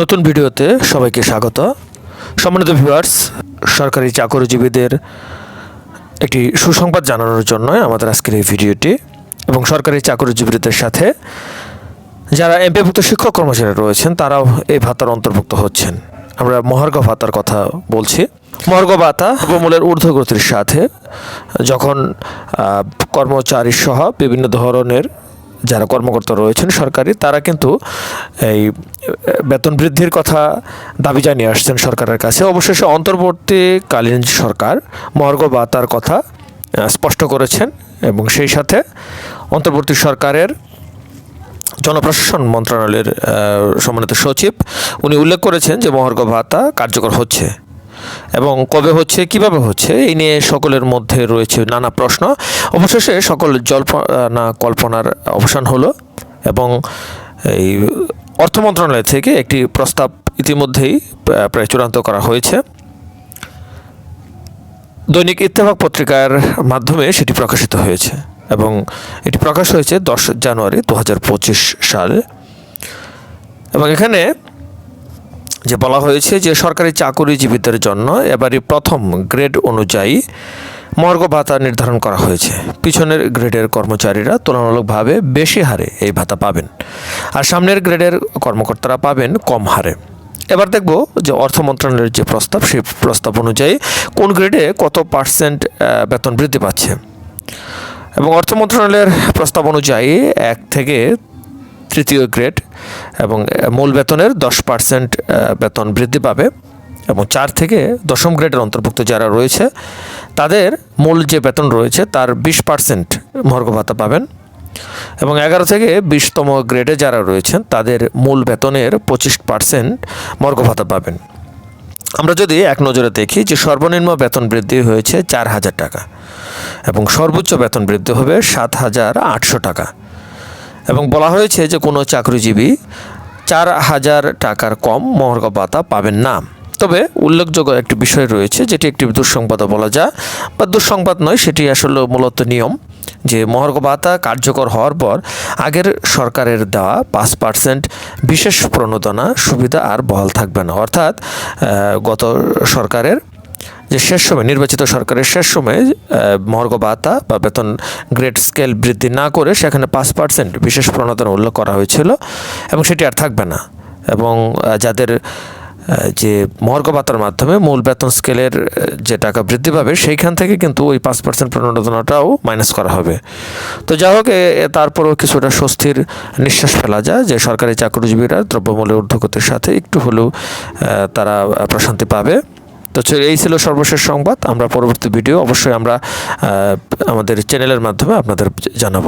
নতুন ভিডিওতে সবাইকে স্বাগত। সম্মানিত ভিউয়ার্স সরকারি চাকরিজীবীদের একটি সুসংবাদ জানানোর জন্য আমাদের আজকের এই ভিডিওটি এবং সরকারি চাকরিজীবীদের সাথে যারা এমপিভুক্ত শিক্ষক কর্মচারী রয়েছেন, তারাও এই ভাতার অন্তর্ভুক্ত হচ্ছেন। আমরা মহার্ঘ ভাতার কথা বলছি। মহার্ঘ ভাতা উপমূলের ঊর্ধ্বগতির সাথে যখন কর্মচারী সহ বিভিন্ন ধরনের যারা কর্মকর্তা রয়েছেন সরকারি, তারা কিন্তু এই বেতন বৃদ্ধির কথা দাবি জানিয়ে আসছেন সরকারের কাছে। অবশেষে অন্তর্বর্তীকালীন সরকার মহার্ঘ ভাতার কথা স্পষ্ট করেছেন এবং সেই সাথে অন্তর্বর্তী সরকারের জনপ্রশাসন মন্ত্রণালয়ের সম্মানিত সচিব, উনি উল্লেখ করেছেন যে মহার্ঘ ভাতা কার্যকর হচ্ছে। এবং কবে হচ্ছে, কীভাবে হচ্ছে, এই নিয়ে সকলের মধ্যে রয়েছে নানা প্রশ্ন। অবশেষে সকল জল্পনা, কল্পনার অবসান হলো এবং এই অর্থ মন্ত্রণালয় থেকে একটি প্রস্তাব ইতিমধ্যেই প্রায় চূড়ান্ত করা হয়েছে। দৈনিক ইত্তেফাক পত্রিকার মাধ্যমে সেটি প্রকাশিত হয়েছে এবং এটি প্রকাশ হয়েছে দশ জানুয়ারি দু হাজার পঁচিশ সালে। এবং এখানে যে বলা হয়েছে যে সরকারি চাকরিজীবীদের জন্য এবারই প্রথম গ্রেড অনুযায়ী মর্গ ভাতা নির্ধারণ করা হয়েছে। পিছনের গ্রেডের কর্মচারীরা তুলনামূলকভাবে বেশি হারে এই ভাতা পাবেন। আর সামনের গ্রেডের কর্মকর্তারা পাবেন কম হারে। এবার দেখব যে অর্থ মন্ত্রণালয়ের যে প্রস্তাব, সেই প্রস্তাব অনুযায়ী কোন গ্রেডে কত পার্সেন্ট বেতন বৃদ্ধি পাচ্ছে। এবং অর্থ মন্ত্রণালয়ের প্রস্তাব অনুযায়ী এক থেকে তৃতীয় গ্রেড এবং মূল বেতনের দশ পার্সেন্ট বেতন বৃদ্ধি পাবে এবং চার থেকে দশম গ্রেডের অন্তর্ভুক্ত যারা রয়েছে, তাদের মূল যে বেতন রয়েছে তার বিশ পার্সেন্ট মর্গ ভাতা পাবেন এবং এগারো থেকে বিশতম গ্রেডে যারা রয়েছেন, তাদের মূল বেতনের পঁচিশ পার্সেন্ট মর্গ ভাতা পাবেন। আমরা যদি এক নজরে দেখি যে সর্বনিম্ন বেতন বৃদ্ধি হয়েছে চার হাজার টাকা এবং সর্বোচ্চ বেতন বৃদ্ধি হবে সাত হাজার আটশো টাকা। এবং বলা হয়েছে যে কোনো চাকরিজীবী চার হাজার টাকার কম মহর্ঘ ভাতা পাবেন না। তবে উল্লেখযোগ্য একটি বিষয় রয়েছে, যেটি একটি দুঃসংবাদও বলা যায়, বা দুঃসংবাদ নয়, সেটি আসলে মূলত নিয়ম যে মহর্ঘ ভাতা কার্যকর হওয়ার পর আগের সরকারের দেওয়া পাঁচ পার্সেন্ট বিশেষ প্রণোদনা সুবিধা আর বহাল থাকবে না। অর্থাৎ গত সরকারের যে শেষ সময়, নির্বাচিত সরকারের শেষ সময়ে মর্গ ভাতা বা বেতন গ্রেড স্কেল বৃদ্ধি না করে সেখানে পাঁচ পার্সেন্ট বিশেষ প্রণোদনা উল্লেখ করা হয়েছিল এবং সেটি আর থাকবে না। এবং যাদের যে মর্গ ভাতার মাধ্যমে মূল বেতন স্কেলের যে টাকা বৃদ্ধি পাবে সেইখান থেকে কিন্তু ওই পাঁচ পার্সেন্ট প্রণোদনাটাও মাইনাস করা হবে। তো যাই হোক তারপরেও কিছুটা স্বস্তির নিঃশ্বাস ফেলা যায় যে সরকারি চাকরিজীবীরা দ্রব্যমূল্যের ঊর্ধ্বগতির সাথে একটু হলেও তারা প্রশান্তি পাবে। তো এই ছিল সর্বশেষ সংবাদ। আমরা পরবর্তী ভিডিও অবশ্যই আমরা আমাদের চ্যানেলের মাধ্যমে আপনাদের জানাব।